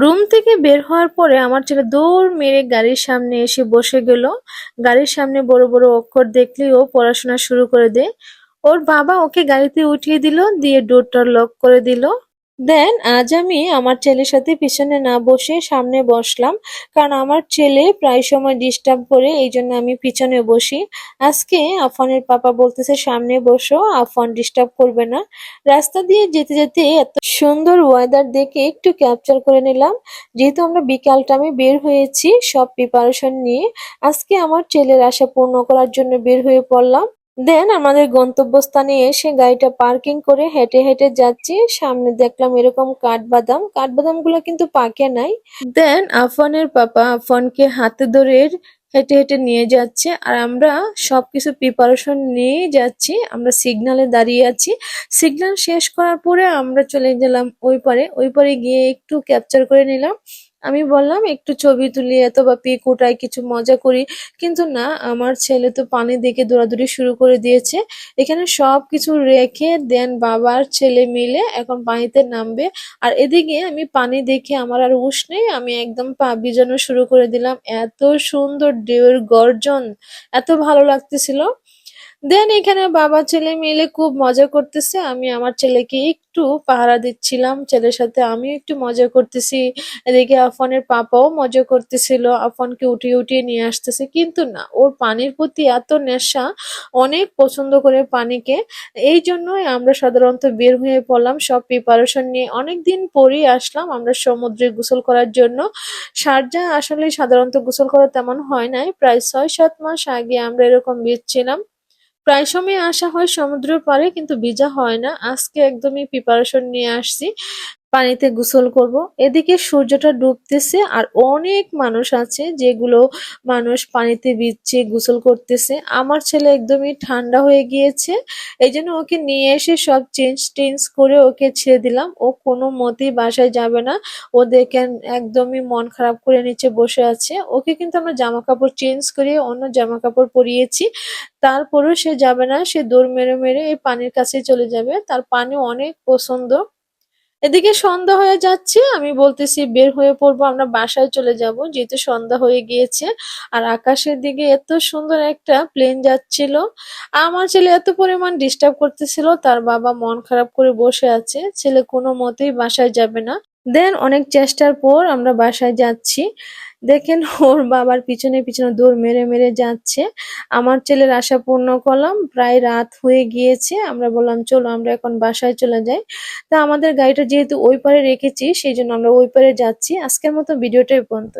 Room থেকে বের হওয়ার পরে আমার ছেলে দৌড় মেরে গাড়ির সামনে এসে বসে গেল। গাড়ির সামনে বড় বড় অক্ষর দেখলেই ও পড়াশোনা শুরু করে দেয়। ওর বাবা ওকে গাড়িতে উঠিয়ে দিল, দিয়ে ডোরটা লক করে দিল। দেন আজ আমি আমার ছেলের সাথে পিছনে না বসে সামনে বসলাম, কারণ আমার ছেলে প্রায় সময় ডিস্টার্ব করে, এই জন্য আমি পিছনে বসি। আজকে আফানের পাপা বলতেছে, সামনে বসো আফান ডিস্টার্ব করবে না। রাস্তা দিয়ে যেতে যেতে এত সুন্দর ওয়েদার দেখে একটু ক্যাপচার করে নিলাম। যেহেতু আমরা বিকাল টাইমে বের হয়েছি, সব প্রিপারেশন নিয়ে আজকে আমার ছেলের আশা পূর্ণ করার জন্য বের হয়ে পড়লাম। দেন আমাদের গন্তব্যস্থানে এসে গাড়িটা পার্কিং করে হেঁটে হেঁটে যাচ্ছি। সামনে দেখলাম এরকম কাঠবাদাম। গুলো কিন্তু পাকে নাই। দেন আফানের পাপা আফানকে হাতে ধরে হেঁটে হেঁটে নিয়ে যাচ্ছে আর আমরা সবকিছু প্রিপারেশন নিয়ে যাচ্ছি। আমরা সিগনালে দাঁড়িয়ে আছি। সিগনাল শেষ করার পরে আমরা চলে গেলাম ওই পারে। ওই পারে গিয়ে একটু ক্যাপচার করে নিলাম। আমি বললাম, একটু ছবি তুলি, এত বা পিক উঠাই, কিছু মজা করি। কিন্তু না, আমার ছেলে তো পানি দেখে দৌড়াদৌড়ি শুরু করে দিয়েছে। এখানে সব কিছু রেখে দেন বাবার ছেলে মিলে, এখন পানিতে নামবে। আর এদিকে আমি পানি দেখে আমার আর উস নেই, আমি একদম পা ভিজানো শুরু করে দিলাম। এত সুন্দর ঢেউয়ের গর্জন, এত ভালো লাগতেছিল। দেন এখানে বাবা ছেলে মিলে খুব মজা করতেছে। আমি আমার ছেলেকে একটু পাহারা দিচ্ছিলাম। ছেলের সাথে আমি একটু মজা করতেছি। এদিকে আফানের পাপাও মজা করতেছিল। আফানকে উঠিয়ে উঠিয়ে নিয়ে আসতেছে। কিন্তু না, ওর পানির প্রতি এত নেশা, অনেক পছন্দ করে পানিকে। এই জন্যই আমরা সাধারণত বের হয়ে পড়লাম সব প্রিপারেশন নিয়ে। অনেক দিন পরেই আসলাম আমরা সমুদ্রে গোসল করার জন্য। শারজা আসলে সাধারণত গোসল করা তেমন হয় নাই। প্রায় ছয় সাত মাস আগে আমরা এরকম বিচ ছিলাম। প্রায় সময় আসা হয় সমুদ্রের পাড়ে, কিন্তু ভিজা হয় না। আজকে একদমই প্রিপারেশন নিয়ে আসছি। পানিতে গোসল করব। এদিকে সূর্যটা ডুবতেছে আর অনেক মানুষ আছে যেগুলো মানুষ পানিতে ভিজছে, গোসল করতেছে। আমার ছেলে একদমই ঠান্ডা হয়ে গিয়েছে। এই জন্য ওকে নিয়ে এসে সব চেঞ্জ টেঞ্জ করে ওকে ছেড়ে দিলাম। ও কোনো মতেই বাসায় যাবে না। ও দেখেন একদমই মন খারাপ করে নিচে বসে আছে। ওকে কিন্তু আমরা জামা কাপড় চেঞ্জ করিয়ে অন্য জামা কাপড় পরিয়েছি। তারপরেও সে যাবে না। সে দৌড় মেরে মেরে এই পানির কাছে চলে যাবে। তার পানি অনেক পছন্দ। এদিকে সন্ধ্যা হয়ে যাচ্ছে, আমি বলতেছি বের হয়ে পড়ব, আমরা বাসায় চলে যাব, যেহেতু সন্ধ্যা হয়ে গিয়েছে। আর আকাশের দিকে এত সুন্দর একটা প্লেন যাচ্ছিল, আমার ছেলে এত পরিমাণ ডিস্টার্ব করতেছিল, তার বাবা মন খারাপ করে বসে আছে, ছেলে কোনো মতেই বাসায় যাবে না। দেন অনেক চেষ্টার পর আমরা বাসায় যাচ্ছি। দেখেন ওর বাবার পিছনে পিছনে দৌড় মেরে মেরে যাচ্ছে। আমার ছেলের আশা পূর্ণ করলাম। প্রায় রাত হয়ে গিয়েছে। আমরা বললাম, চলো, আমরা এখন বাসায় চলে যাই। তা আমাদের গাড়িটা যেহেতু ওই পারে রেখেছি, সেই জন্য আমরা ওই পারে যাচ্ছি। আজকের মতো ভিডিওটা পর্যন্ত